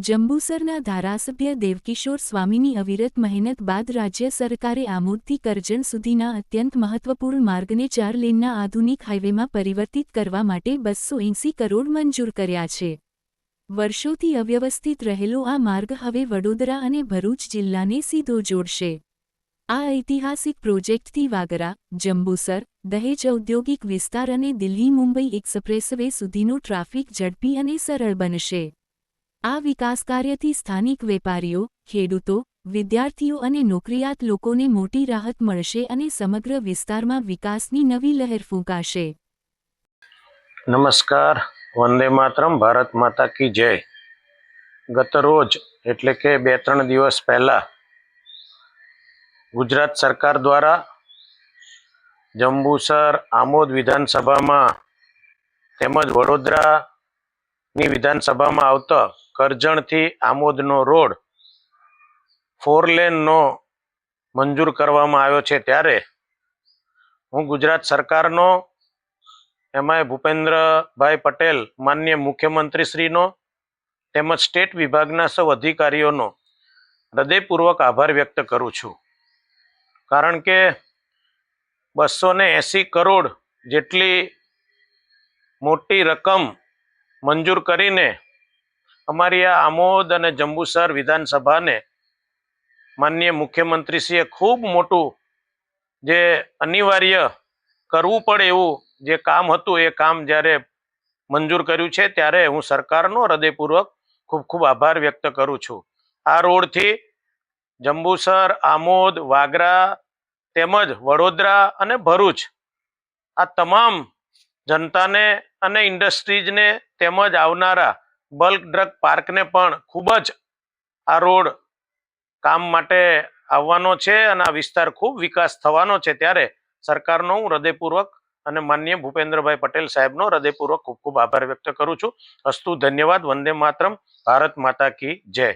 જંબુસરના ધારાસભ્ય દેવકિશોર સ્વામીની અવિરત મહેનત બાદ રાજ્ય સરકારે આમોદથી કરજણ સુધીના અત્યંત મહત્વપૂર્ણ માર્ગને ચાર લેનના આધુનિક હાઇવેમાં પરિવર્તિત કરવા માટે બસો એંસી કરોડ મંજૂર કર્યા છે. વર્ષોથી અવ્યવસ્થિત રહેલો આ માર્ગ હવે વડોદરા અને ભરૂચ જિલ્લાને સીધો જોડશે. આ ઐતિહાસિક પ્રોજેક્ટથી વાગરા, જંબુસર, દહેજ ઔદ્યોગિક વિસ્તાર અને દિલ્હી મુંબઈ એક્સપ્રેસવે સુધીનો ટ્રાફિક ઝડપી અને સરળ બનશે. આ વિકાસ કાર્યથી સ્થાનિક વેપારીઓ, ખેડૂતો, વિદ્યાર્થીઓ અને નોકરિયાત લોકોને મોટી રાહત મળશે અને સમગ્ર વિસ્તારમાં વિકાસની નવી લહેર ફૂંકાશે. નમસ્કાર, વંદે માતરમ, ભારત માતા કી જય. ગત રોજ, એટલે કે બે ત્રણ દિવસ પહેલા ગુજરાત સરકાર દ્વારા જંબુસર આમોદ વિધાનસભામાં તેમજ વડોદરાની વિધાનસભામાં આવતા કરજણથી આમોદનો રોડ ફોર લેનનો મંજૂર કરવામાં આવ્યો છે ત્યારે હું ગુજરાત સરકારનો એમાંય ભૂપેન્દ્રભાઈ પટેલ, માન્ય મુખ્યમંત્રીશ્રીનો તેમજ સ્ટેટ વિભાગના સૌ અધિકારીઓનો હૃદયપૂર્વક આભાર વ્યક્ત કરું છું. કારણ કે બસો ને એંસી કરોડ જેટલી મોટી રકમ મંજૂર કરીને અમારી આ આમોદ અને જંબુસર વિધાનસભાને માનનીય મુખ્યમંત્રીશ્રીએ ખૂબ મોટું જે અનિવાર્ય કરવું પડે એવું જે કામ હતું એ કામ જ્યારે મંજૂર કર્યું છે, ત્યારે હું સરકારનો હૃદયપૂર્વક ખૂબ ખૂબ આભાર વ્યક્ત કરું છું. આ રોડથી જંબુસર, આમોદ, વાગરા, તેમજ વડોદરા અને ભરૂચ. આ તમામ જનતાને અને ઇન્ડસ્ટ્રીઝને તેમજ આવનારા બલ્ક ડ્રગ પાર્કને પણ ખૂબ જ આ રોડ કામ માટે આવવાનો છે અને આ વિસ્તાર ખૂબ વિકાસ થવાનો છે ત્યારે સરકારનો હું હૃદયપૂર્વક અને માન્ય ભૂપેન્દ્રભાઈ પટેલ સાહેબનો હૃદયપૂર્વક ખૂબ ખૂબ આભાર વ્યક્ત કરું છું. અસ્તુ ધન્યવાદ, વંદે માતરમ, ભારત માતા કી જય.